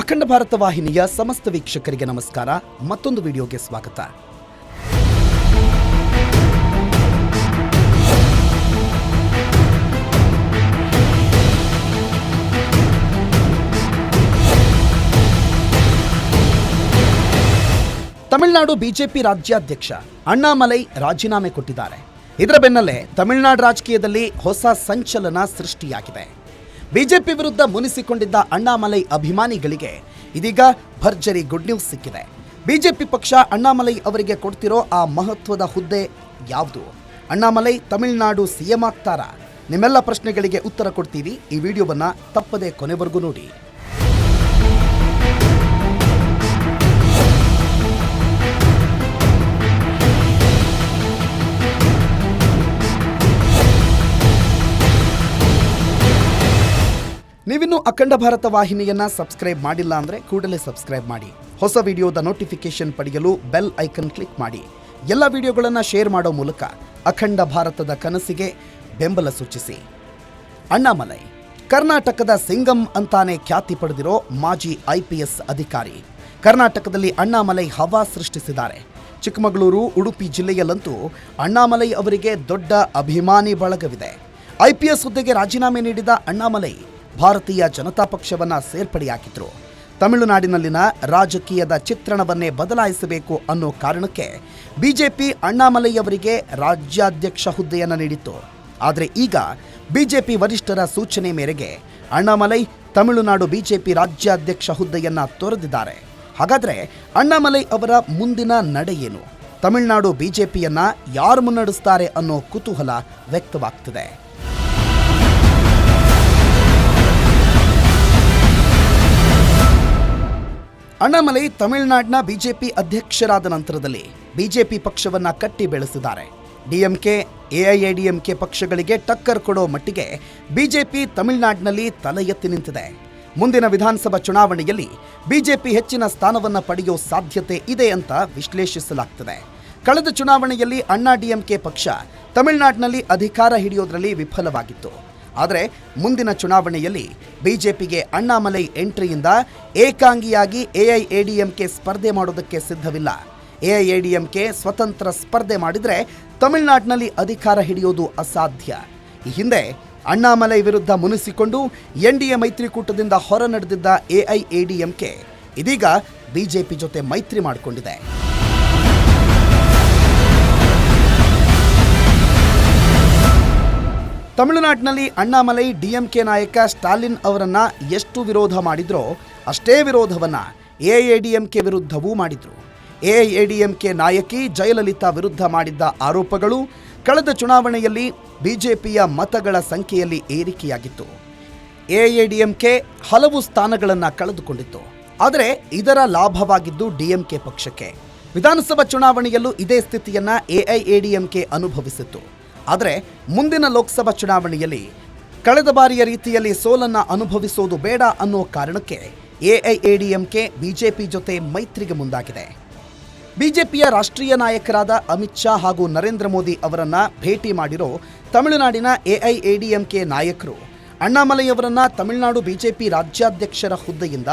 ಅಖಂಡ ಭಾರತ ವಾಹಿನಿಯ ಸಮಸ್ತ ವೀಕ್ಷಕರಿಗೆ ನಮಸ್ಕಾರ. ಮತ್ತೊಂದು ವಿಡಿಯೋಗೆ ಸ್ವಾಗತ. ತಮಿಳುನಾಡು ಬಿಜೆಪಿ ರಾಜ್ಯಾಧ್ಯಕ್ಷ ಅಣ್ಣಾಮಲೈ ರಾಜೀನಾಮೆ ಕೊಟ್ಟಿದ್ದಾರೆ. ಇದರ ಬೆನ್ನಲ್ಲೇ ತಮಿಳುನಾಡು ರಾಜಕೀಯದಲ್ಲಿ ಹೊಸ ಸಂಚಲನ ಸೃಷ್ಟಿಯಾಗಿದೆ. ಬಿಜೆಪಿ ವಿರುದ್ಧ ಮುನಿಸಿಕೊಂಡಿದ್ದ ಅಣ್ಣಾಮಲೈ ಅಭಿಮಾನಿಗಳಿಗೆ ಇದೀಗ ಭರ್ಜರಿ ಗುಡ್ ನ್ಯೂಸ್ ಸಿಕ್ಕಿದೆ. ಬಿಜೆಪಿ ಪಕ್ಷ ಅಣ್ಣಾಮಲೈ ಅವರಿಗೆ ಕೊಡ್ತಿರೋ ಆ ಮಹತ್ವದ ಹುದ್ದೆ ಯಾವುದು? ಅಣ್ಣಾಮಲೈ ತಮಿಳುನಾಡು ಸಿಎಂ ಆಗ್ತಾರಾ? ನಿಮ್ಮೆಲ್ಲ ಪ್ರಶ್ನೆಗಳಿಗೆ ಉತ್ತರ ಕೊಡ್ತೀವಿ. ಈ ವಿಡಿಯೋವನ್ನು ತಪ್ಪದೆ ಕೊನೆವರೆಗೂ ನೋಡಿ. ನೀವಿನ್ನೂ ಅಖಂಡ ಭಾರತ ವಾಹಿನಿಯನ್ನ ಸಬ್ಸ್ಕ್ರೈಬ್ ಮಾಡಿಲ್ಲ ಅಂದ್ರೆ ಕೂಡಲೇ ಸಬ್ಸ್ಕ್ರೈಬ್ ಮಾಡಿ. ಹೊಸ ವಿಡಿಯೋದ ನೋಟಿಫಿಕೇಶನ್ ಪಡೆಯಲು ಬೆಲ್ ಐಕನ್ ಕ್ಲಿಕ್ ಮಾಡಿ. ಎಲ್ಲ ವಿಡಿಯೋಗಳನ್ನು ಶೇರ್ ಮಾಡೋ ಮೂಲಕ ಅಖಂಡ ಭಾರತದ ಕನಸಿಗೆ ಬೆಂಬಲ ಸೂಚಿಸಿ. ಅಣ್ಣಾಮಲೈ, ಕರ್ನಾಟಕದ ಸಿಂಗಂ ಅಂತಾನೆ ಖ್ಯಾತಿ ಪಡೆದಿರೋ ಮಾಜಿ ಐಪಿಎಸ್ ಅಧಿಕಾರಿ. ಕರ್ನಾಟಕದಲ್ಲಿ ಅಣ್ಣಾಮಲೈ ಹವಾ ಸೃಷ್ಟಿಸಿದ್ದಾರೆ. ಚಿಕ್ಕಮಗಳೂರು, ಉಡುಪಿ ಜಿಲ್ಲೆಯಲ್ಲಂತೂ ಅಣ್ಣಾಮಲೈ ಅವರಿಗೆ ದೊಡ್ಡ ಅಭಿಮಾನಿ ಬಳಗವಿದೆ. ಐಪಿಎಸ್ ಹುದ್ದೆಗೆ ರಾಜೀನಾಮೆ ನೀಡಿದ ಅಣ್ಣಾಮಲೈ ಭಾರತೀಯ ಜನತಾ ಪಕ್ಷವನ್ನು ಸೇರ್ಪಡೆಯಾಗಿದ್ರು ತಮಿಳುನಾಡಿನಲ್ಲಿನ ರಾಜಕೀಯದ ಚಿತ್ರಣವನ್ನೇ ಬದಲಾಯಿಸಬೇಕು ಅನ್ನೋ ಕಾರಣಕ್ಕೆ ಬಿಜೆಪಿ ಅಣ್ಣಾಮಲೈಯವರಿಗೆ ರಾಜ್ಯಾಧ್ಯಕ್ಷ ಹುದ್ದೆಯನ್ನು ನೀಡಿತ್ತು. ಆದರೆ ಈಗ ಬಿಜೆಪಿ ವರಿಷ್ಠರ ಸೂಚನೆ ಮೇರೆಗೆ ಅಣ್ಣಾಮಲೈ ತಮಿಳುನಾಡು ಬಿಜೆಪಿ ರಾಜ್ಯಾಧ್ಯಕ್ಷ ಹುದ್ದೆಯನ್ನು ತೊರೆದಿದ್ದಾರೆ. ಹಾಗಾದರೆ ಅಣ್ಣಾಮಲೈ ಅವರ ಮುಂದಿನ ನಡೆ ಏನು? ತಮಿಳುನಾಡು ಬಿಜೆಪಿಯನ್ನ ಯಾರು ಮುನ್ನಡೆಸ್ತಾರೆ ಅನ್ನೋ ಕುತೂಹಲ ವ್ಯಕ್ತವಾಗ್ತಿದೆ. ಅಣ್ಣಾಮಲೈ ತಮಿಳುನಾಡಿನ ಬಿಜೆಪಿ ಅಧ್ಯಕ್ಷರಾದ ನಂತರದಲ್ಲಿ ಬಿಜೆಪಿ ಪಕ್ಷವನ್ನ ಕಟ್ಟಿ ಬೆಳೆಸಿದ್ದಾರೆ. ಡಿಎಂಕೆ, ಎಐಎಡಿಎಂಕೆ ಪಕ್ಷಗಳಿಗೆ ಟಕ್ಕರ್ ಕೊಡೋ ಮಟ್ಟಿಗೆ ಬಿಜೆಪಿ ತಮಿಳುನಾಡಿನಲ್ಲಿ ತಲೆ ಎತ್ತಿ ನಿಂತಿದೆ. ಮುಂದಿನ ವಿಧಾನಸಭಾ ಚುನಾವಣೆಯಲ್ಲಿ ಬಿಜೆಪಿ ಹೆಚ್ಚಿನ ಸ್ಥಾನವನ್ನು ಪಡೆಯೋ ಸಾಧ್ಯತೆ ಇದೆ ಅಂತ ವಿಶ್ಲೇಷಿಸಲಾಗ್ತದೆ. ಕಳೆದ ಚುನಾವಣೆಯಲ್ಲಿ ಅಣ್ಣಾ ಡಿಎಂಕೆ ಪಕ್ಷ ತಮಿಳುನಾಡಿನಲ್ಲಿ ಅಧಿಕಾರ ಹಿಡಿಯೋದರಲ್ಲಿ ವಿಫಲವಾಗಿತ್ತು. ಆದರೆ ಮುಂದಿನ ಚುನಾವಣೆಯಲ್ಲಿ ಬಿಜೆಪಿಗೆ ಅಣ್ಣಾಮಲೈ ಎಂಟ್ರಿಯಿಂದ ಏಕಾಂಗಿಯಾಗಿ ಎಐಎಡಿಎಂಕೆ ಸ್ಪರ್ಧೆ ಮಾಡೋದಕ್ಕೆ ಸಿದ್ಧವಿಲ್ಲ. ಎಐಎಡಿಎಂಕೆ ಸ್ವತಂತ್ರ ಸ್ಪರ್ಧೆ ಮಾಡಿದರೆ ತಮಿಳುನಾಡಿನಲ್ಲಿ ಅಧಿಕಾರ ಹಿಡಿಯೋದು ಅಸಾಧ್ಯ. ಈ ಹಿಂದೆ ಅಣ್ಣಾಮಲೈ ವಿರುದ್ಧ ಮುನಿಸಿಕೊಂಡು ಎನ್ ಡಿ ಎ ಮೈತ್ರಿಕೂಟದಿಂದ ಹೊರ ನಡೆದಿದ್ದ ಎಐಎಡಿಎಂಕೆ ಇದೀಗ ಬಿಜೆಪಿ ಜೊತೆ ಮೈತ್ರಿ ಮಾಡಿಕೊಂಡಿದೆ. ತಮಿಳುನಾಡಿನಲ್ಲಿ ಅಣ್ಣಾಮಲೈ ಡಿಎಂಕೆ ನಾಯಕ ಸ್ಟಾಲಿನ್ ಅವರನ್ನು ಎಷ್ಟು ವಿರೋಧ ಮಾಡಿದ್ರೋ ಅಷ್ಟೇ ವಿರೋಧವನ್ನ ಎಐಎಡಿಎಂಕೆ ವಿರುದ್ಧವೂ ಮಾಡಿದ್ರು. ಎಐಎಡಿಎಂಕೆ ನಾಯಕಿ ಜಯಲಲಿತಾ ವಿರುದ್ಧ ಮಾಡಿದ್ದ ಆರೋಪಗಳು ಕಳೆದ ಚುನಾವಣೆಯಲ್ಲಿ ಬಿಜೆಪಿಯ ಮತಗಳ ಸಂಖ್ಯೆಯಲ್ಲಿ ಏರಿಕೆಯಾಗಿತ್ತು. ಎಐಎಡಿಎಂಕೆ ಹಲವು ಸ್ಥಾನಗಳನ್ನು ಕಳೆದುಕೊಂಡಿತ್ತು. ಆದರೆ ಇದರ ಲಾಭವಾಗಿದ್ದು ಡಿಎಂಕೆ ಪಕ್ಷಕ್ಕೆ. ವಿಧಾನಸಭಾ ಚುನಾವಣೆಯಲ್ಲೂ ಇದೇ ಸ್ಥಿತಿಯನ್ನ ಎಐಎಡಿಎಂಕೆ ಅನುಭವಿಸಿತ್ತು. ಆದರೆ ಮುಂದಿನ ಲೋಕಸಭಾ ಚುನಾವಣೆಯಲ್ಲಿ ಕಳೆದ ಬಾರಿಯ ರೀತಿಯಲ್ಲಿ ಸೋಲನ್ನ ಅನುಭವಿಸೋದು ಬೇಡ ಅನ್ನೋ ಕಾರಣಕ್ಕೆ ಎಐಎಡಿಎಂಕೆ ಬಿಜೆಪಿ ಜೊತೆ ಮೈತ್ರಿಗೆ ಮುಂದಾಗಿದೆ. ಬಿಜೆಪಿಯ ರಾಷ್ಟ್ರೀಯ ನಾಯಕರಾದ ಅಮಿತ್ ಶಾ ಹಾಗೂ ನರೇಂದ್ರ ಮೋದಿ ಅವರನ್ನು ಭೇಟಿ ಮಾಡಿರೋ ತಮಿಳುನಾಡಿನ ಎಐಎಡಿಎಂಕೆ ನಾಯಕರು ಅಣ್ಣಾಮಲೈಯವರನ್ನ ತಮಿಳುನಾಡು ಬಿಜೆಪಿ ರಾಜ್ಯಾಧ್ಯಕ್ಷರ ಹುದ್ದೆಯಿಂದ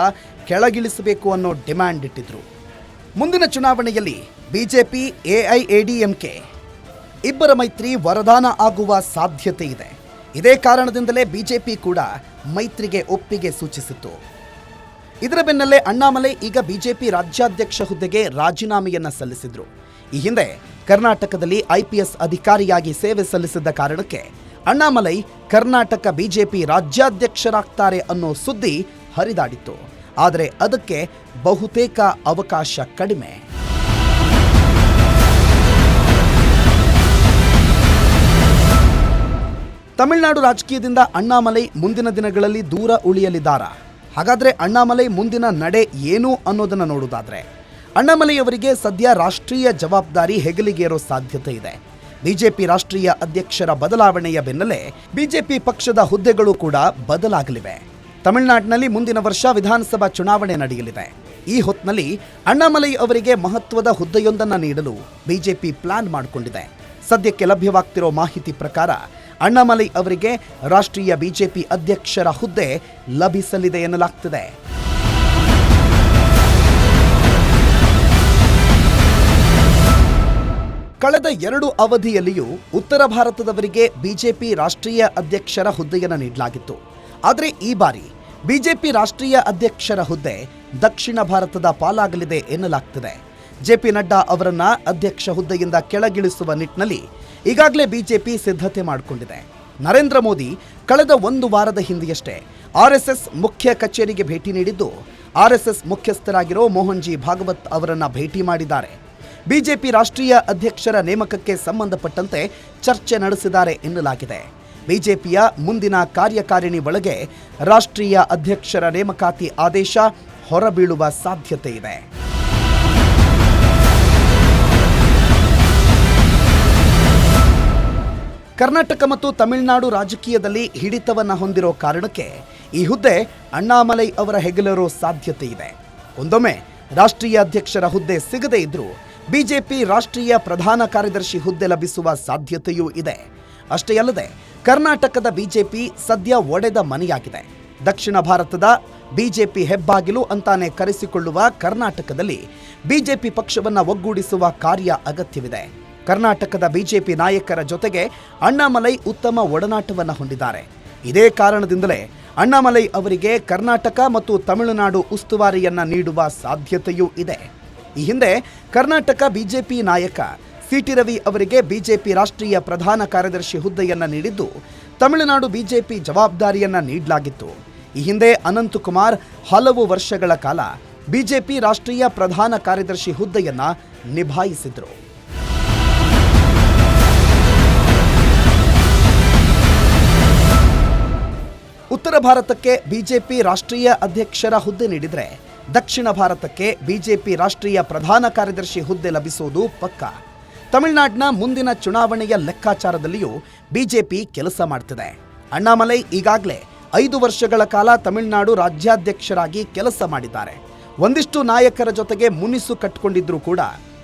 ಕೆಳಗಿಳಿಸಬೇಕು ಅನ್ನೋ ಡಿಮ್ಯಾಂಡ್ ಇಟ್ಟಿದ್ರು. ಮುಂದಿನ ಚುನಾವಣೆಯಲ್ಲಿ ಬಿಜೆಪಿ ಎಐಎಡಿಎಂಕೆ ಇಬ್ಬರ ಮೈತ್ರಿ ವರದಾನ ಆಗುವ ಸಾಧ್ಯತೆ ಇದೆ. ಇದೇ ಕಾರಣದಿಂದಲೇ ಬಿಜೆಪಿ ಕೂಡ ಮೈತ್ರಿಗೆ ಒಪ್ಪಿಗೆ ಸೂಚಿಸಿತ್ತು. ಇದರ ಬೆನ್ನಲ್ಲೇ ಅಣ್ಣಾಮಲೈ ಈಗ ಬಿಜೆಪಿ ರಾಜ್ಯಾಧ್ಯಕ್ಷ ಹುದ್ದೆಗೆ ರಾಜೀನಾಮೆಯನ್ನ ಸಲ್ಲಿಸಿದ್ರು. ಈ ಹಿಂದೆ ಕರ್ನಾಟಕದಲ್ಲಿ ಐಪಿಎಸ್ ಅಧಿಕಾರಿಯಾಗಿ ಸೇವೆ ಸಲ್ಲಿಸಿದ್ದ ಕಾರಣಕ್ಕೆ ಅಣ್ಣಾಮಲೈ ಕರ್ನಾಟಕ ಬಿಜೆಪಿ ರಾಜ್ಯಾಧ್ಯಕ್ಷರಾಗ್ತಾರೆ ಅನ್ನೋ ಸುದ್ದಿ ಹರಿದಾಡಿತ್ತು. ಆದರೆ ಅದಕ್ಕೆ ಬಹುತೇಕ ಅವಕಾಶ ಕಡಿಮೆ. ತಮಿಳುನಾಡು ರಾಜಕೀಯದಿಂದ ಅಣ್ಣಾಮಲೈ ಮುಂದಿನ ದಿನಗಳಲ್ಲಿ ದೂರ ಉಳಿಯಲಿದ್ದಾರಾ? ಹಾಗಾದ್ರೆ ಅಣ್ಣಾಮಲೈ ಮುಂದಿನ ನಡೆ ಏನು ಅನ್ನೋದನ್ನು ನೋಡುವುದಾದ್ರೆ ಅಣ್ಣಾಮಲೈ ಅವರಿಗೆ ಸದ್ಯ ರಾಷ್ಟ್ರೀಯ ಜವಾಬ್ದಾರಿ ಹೆಗಲಿಗೇರೋ ಸಾಧ್ಯತೆ ಇದೆ. ಬಿಜೆಪಿ ರಾಷ್ಟ್ರೀಯ ಅಧ್ಯಕ್ಷರ ಬದಲಾವಣೆಯ ಬೆನ್ನಲ್ಲೇ ಬಿಜೆಪಿ ಪಕ್ಷದ ಹುದ್ದೆಗಳು ಕೂಡ ಬದಲಾಗಲಿವೆ. ತಮಿಳುನಾಡಿನಲ್ಲಿ ಮುಂದಿನ ವರ್ಷ ವಿಧಾನಸಭಾ ಚುನಾವಣೆ ನಡೆಯಲಿದೆ. ಈ ಹೊತ್ತಿನಲ್ಲಿ ಅಣ್ಣಾಮಲೈ ಅವರಿಗೆ ಮಹತ್ವದ ಹುದ್ದೆಯೊಂದನ್ನು ನೀಡಲು ಬಿಜೆಪಿ ಪ್ಲಾನ್ ಮಾಡಿಕೊಂಡಿದೆ. ಸದ್ಯಕ್ಕೆ ಲಭ್ಯವಾಗ್ತಿರೋ ಮಾಹಿತಿ ಪ್ರಕಾರ ಅಣ್ಣಾಮಲೈ ಅವರಿಗೆ ರಾಷ್ಟ್ರೀಯ ಬಿಜೆಪಿ ಅಧ್ಯಕ್ಷರ ಹುದ್ದೆ ಲಭಿಸಲಿದೆ ಎನ್ನಲಾಗ್ತಿದೆ. ಕಳೆದ ಎರಡು ಅವಧಿಯಲ್ಲಿಯೂ ಉತ್ತರ ಭಾರತದವರಿಗೆ ಬಿಜೆಪಿ ರಾಷ್ಟ್ರೀಯ ಅಧ್ಯಕ್ಷರ ಹುದ್ದೆಯನ್ನು ನೀಡಲಾಗಿತ್ತು. ಆದರೆ ಈ ಬಾರಿ ಬಿಜೆಪಿ ರಾಷ್ಟ್ರೀಯ ಅಧ್ಯಕ್ಷರ ಹುದ್ದೆ ದಕ್ಷಿಣ ಭಾರತದ ಪಾಲಾಗಲಿದೆ ಎನ್ನಲಾಗ್ತಿದೆ. ಜೆಪಿ ನಡ್ಡಾ ಅವರನ್ನ ಅಧ್ಯಕ್ಷ ಹುದ್ದೆಯಿಂದ ಕೆಳಗಿಳಿಸುವ ನಿಟ್ಟಿನಲ್ಲಿ ಈಗಾಗಲೇ ಬಿಜೆಪಿ ಸಿದ್ಧತೆ ಮಾಡಿಕೊಂಡಿದೆ. ನರೇಂದ್ರ ಮೋದಿ ಕಳೆದ ಒಂದು ವಾರದ ಹಿಂದೆಯಷ್ಟೇ ಆರ್ಎಸ್ಎಸ್ ಮುಖ್ಯ ಕಚೇರಿಗೆ ಭೇಟಿ ನೀಡಿದ್ದು ಆರ್ಎಸ್ಎಸ್ ಮುಖ್ಯಸ್ಥರಾಗಿರೋ ಮೋಹನ್ ಜಿ ಭಾಗವತ್ ಅವರನ್ನ ಭೇಟಿ ಮಾಡಿದ್ದಾರೆ. ಬಿಜೆಪಿ ರಾಷ್ಟ್ರೀಯ ಅಧ್ಯಕ್ಷರ ನೇಮಕಕ್ಕೆ ಸಂಬಂಧಪಟ್ಟಂತೆ ಚರ್ಚೆ ನಡೆಸಿದ್ದಾರೆ ಎನ್ನಲಾಗಿದೆ. ಬಿಜೆಪಿಯ ಮುಂದಿನ ಕಾರ್ಯಕಾರಿಣಿ ಒಳಗೆ ರಾಷ್ಟ್ರೀಯ ಅಧ್ಯಕ್ಷರ ನೇಮಕಾತಿ ಆದೇಶ ಹೊರಬೀಳುವ ಸಾಧ್ಯತೆ ಇದೆ. ಕರ್ನಾಟಕ ಮತ್ತು ತಮಿಳುನಾಡು ರಾಜಕೀಯದಲ್ಲಿ ಹಿಡಿತವನ್ನು ಹೊಂದಿರೋ ಕಾರಣಕ್ಕೆ ಈ ಹುದ್ದೆ ಅಣ್ಣಾಮಲೈ ಅವರ ಹೆಗಲರೋ ಸಾಧ್ಯತೆ ಇದೆ. ಒಂದೊಮ್ಮೆ ರಾಷ್ಟ್ರೀಯ ಅಧ್ಯಕ್ಷರ ಹುದ್ದೆ ಸಿಗದೇ ಇದ್ರೂ ಬಿಜೆಪಿ ರಾಷ್ಟ್ರೀಯ ಪ್ರಧಾನ ಕಾರ್ಯದರ್ಶಿ ಹುದ್ದೆ ಲಭಿಸುವ ಸಾಧ್ಯತೆಯೂ ಇದೆ. ಅಷ್ಟೇ ಅಲ್ಲದೆ ಕರ್ನಾಟಕದ ಬಿಜೆಪಿ ಸದ್ಯ ಒಡೆದ ಮನೆಯಾಗಿದೆ. ದಕ್ಷಿಣ ಭಾರತದ ಬಿಜೆಪಿ ಹೆಬ್ಬಾಗಿಲು ಅಂತಾನೆ ಕರೆಸಿಕೊಳ್ಳುವ ಕರ್ನಾಟಕದಲ್ಲಿ ಬಿಜೆಪಿ ಪಕ್ಷವನ್ನ ಒಗ್ಗೂಡಿಸುವ ಕಾರ್ಯ ಅಗತ್ಯವಿದೆ. ಕರ್ನಾಟಕದ ಬಿಜೆಪಿ ನಾಯಕರ ಜೊತೆಗೆ ಅಣ್ಣಾಮಲೈ ಉತ್ತಮ ಒಡನಾಟವನ್ನು ಹೊಂದಿದ್ದಾರೆ. ಇದೇ ಕಾರಣದಿಂದಲೇ ಅಣ್ಣಾಮಲೈ ಅವರಿಗೆ ಕರ್ನಾಟಕ ಮತ್ತು ತಮಿಳುನಾಡು ಉಸ್ತುವಾರಿಯನ್ನು ನೀಡುವ ಸಾಧ್ಯತೆಯೂ ಇದೆ. ಈ ಹಿಂದೆ ಕರ್ನಾಟಕ ಬಿಜೆಪಿ ನಾಯಕ ಸಿಟಿ ರವಿ ಅವರಿಗೆ ಬಿಜೆಪಿ ರಾಷ್ಟ್ರೀಯ ಪ್ರಧಾನ ಕಾರ್ಯದರ್ಶಿ ಹುದ್ದೆಯನ್ನು ನೀಡಿದ್ದು, ತಮಿಳುನಾಡು ಬಿಜೆಪಿ ಜವಾಬ್ದಾರಿಯನ್ನು ನೀಡಲಾಗಿತ್ತು. ಈ ಹಿಂದೆ ಅನಂತಕುಮಾರ್ ಹಲವು ವರ್ಷಗಳ ಕಾಲ ಬಿಜೆಪಿ ರಾಷ್ಟ್ರೀಯ ಪ್ರಧಾನ ಕಾರ್ಯದರ್ಶಿ ಹುದ್ದೆಯನ್ನ ನಿಭಾಯಿಸಿದ್ರು. ಭಾರತಕ್ಕೆ ಬಿಜೆಪಿ ರಾಷ್ಟ್ರೀಯ ಅಧ್ಯಕ್ಷರ ಹುದ್ದೆ ನೀಡಿದರೆ ದಕ್ಷಿಣ ಭಾರತಕ್ಕೆ ಬಿಜೆಪಿ ರಾಷ್ಟ್ರೀಯ ಪ್ರಧಾನ ಕಾರ್ಯದರ್ಶಿ ಹುದ್ದೆ ಲಭಿಸುವುದು ಪಕ್ಕ. ತಮಿಳುನಾಡಿನ ಮುಂದಿನ ಚುನಾವಣೆಯ ಲೆಕ್ಕಾಚಾರದಲ್ಲಿಯೂ ಬಿಜೆಪಿ ಕೆಲಸ ಮಾಡ್ತಿದೆ. ಅಣ್ಣಾಮಲೈ ಈಗಾಗಲೇ ಐದು ವರ್ಷಗಳ ಕಾಲ ತಮಿಳುನಾಡು ರಾಜ್ಯಾಧ್ಯಕ್ಷರಾಗಿ ಕೆಲಸ ಮಾಡಿದ್ದಾರೆ. ಒಂದಿಷ್ಟು ನಾಯಕರ ಜೊತೆಗೆ ಮುನಿಸು ಕಟ್ಟಿಕೊಂಡಿದ್ರೂ ಕೂಡ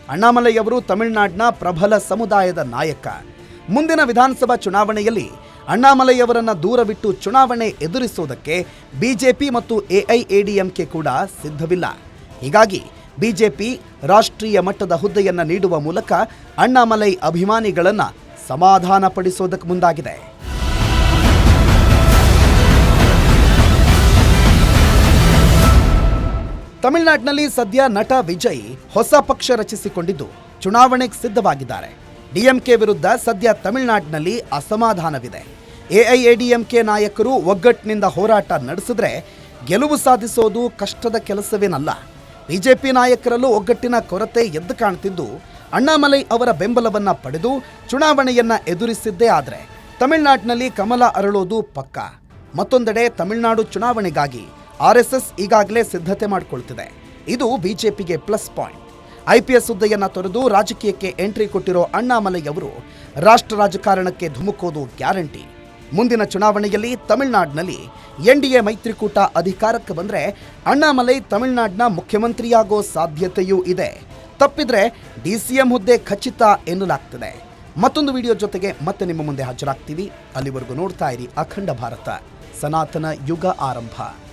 ಅಣ್ಣಾಮಲೈ ಅವರು ತಮಿಳುನಾಡಿನ ಪ್ರಬಲ ಸಮುದಾಯದ ನಾಯಕ. ಮುಂದಿನ ವಿಧಾನಸಭಾ ಚುನಾವಣೆಯಲ್ಲಿ ಅಣ್ಣಾಮಲೈ ಅವರನ್ನ ದೂರವಿಟ್ಟು ಚುನಾವಣೆ ಎದುರಿಸುವುದಕ್ಕೆ ಬಿಜೆಪಿ ಮತ್ತು ಎಐಎಡಿಎಂಕೆ ಕೂಡ ಸಿದ್ಧವಿಲ್ಲ. ಹೀಗಾಗಿ ಬಿಜೆಪಿ ರಾಷ್ಟ್ರೀಯ ಮಟ್ಟದ ಹುದ್ದೆಯನ್ನು ನೀಡುವ ಮೂಲಕ ಅಣ್ಣಾಮಲೈ ಅಭಿಮಾನಿಗಳನ್ನು ಸಮಾಧಾನಪಡಿಸೋದಕ್ಕೆ ಮುಂದಾಗಿದೆ. ತಮಿಳುನಾಡಿನಲ್ಲಿ ಸದ್ಯ ನಟ ವಿಜಯ್ ಹೊಸ ಪಕ್ಷ ರಚಿಸಿಕೊಂಡಿದ್ದು, ಚುನಾವಣೆಗೆ ಸಿದ್ಧವಾಗಿದ್ದಾರೆ. ಡಿಎಂಕೆ ವಿರುದ್ಧ ಸದ್ಯ ತಮಿಳುನಾಡಿನಲ್ಲಿ ಅಸಮಾಧಾನವಿದೆ. ಎಐಎಡಿಎಂಕೆ ನಾಯಕರು ಒಗ್ಗಟ್ಟಿನಿಂದ ಹೋರಾಟ ನಡೆಸಿದ್ರೆ ಗೆಲುವು ಸಾಧಿಸೋದು ಕಷ್ಟದ ಕೆಲಸವೇನಲ್ಲ. ಬಿಜೆಪಿ ನಾಯಕರಲ್ಲೂ ಒಗ್ಗಟ್ಟಿನ ಕೊರತೆ ಎದ್ದು ಕಾಣ್ತಿದ್ದು ಅಣ್ಣಾಮಲೈ ಅವರ ಬೆಂಬಲವನ್ನು ಪಡೆದು ಚುನಾವಣೆಯನ್ನ ಎದುರಿಸಿದ್ದೇ ಆದರೆ ತಮಿಳುನಾಡಿನಲ್ಲಿ ಕಮಲ ಅರಳೋದು ಪಕ್ಕ. ಮತ್ತೊಂದೆಡೆ ತಮಿಳುನಾಡು ಚುನಾವಣೆಗಾಗಿ ಆರ್ಎಸ್ಎಸ್ ಈಗಾಗಲೇ ಸಿದ್ಧತೆ ಮಾಡಿಕೊಳ್ತಿದೆ. ಇದು ಬಿಜೆಪಿಗೆ ಪ್ಲಸ್ ಪಾಯಿಂಟ್. ಐಪಿಎಸ್ ಹುದ್ದೆಯನ್ನು ತೊರೆದು ರಾಜಕೀಯಕ್ಕೆ ಎಂಟ್ರಿ ಕೊಟ್ಟಿರೋ ಅಣ್ಣಾಮಲೈ ಅವರು ರಾಷ್ಟ್ರ ರಾಜಕಾರಣಕ್ಕೆ ಧುಮುಕೋದು ಗ್ಯಾರಂಟಿ. ಮುಂದಿನ ಚುನಾವಣೆಯಲ್ಲಿ ತಮಿಳುನಾಡಿನಲ್ಲಿ ಎ ಮೈತ್ರಿಕೂಟ ಅಧಿಕಾರಕ್ಕೆ ಬಂದರೆ ಅಣ್ಣಾಮಲೈ ತಮಿಳುನಾಡಿನ ಮುಖ್ಯಮಂತ್ರಿಯಾಗೋ ಸಾಧ್ಯತೆಯೂ ಇದೆ. ತಪ್ಪಿದ್ರೆ ಡಿಸಿಎಂ ಹುದ್ದೆ ಖಚಿತ ಎನ್ನಲಾಗ್ತದೆ. ಮತ್ತೊಂದು ವಿಡಿಯೋ ಜೊತೆಗೆ ಮತ್ತೆ ನಿಮ್ಮ ಮುಂದೆ ಹಾಜರಾಗ್ತೀವಿ. ಅಲ್ಲಿವರೆಗೂ ನೋಡ್ತಾ ಇರಿ ಅಖಂಡ ಭಾರತ. ಸನಾತನ ಯುಗ ಆರಂಭ.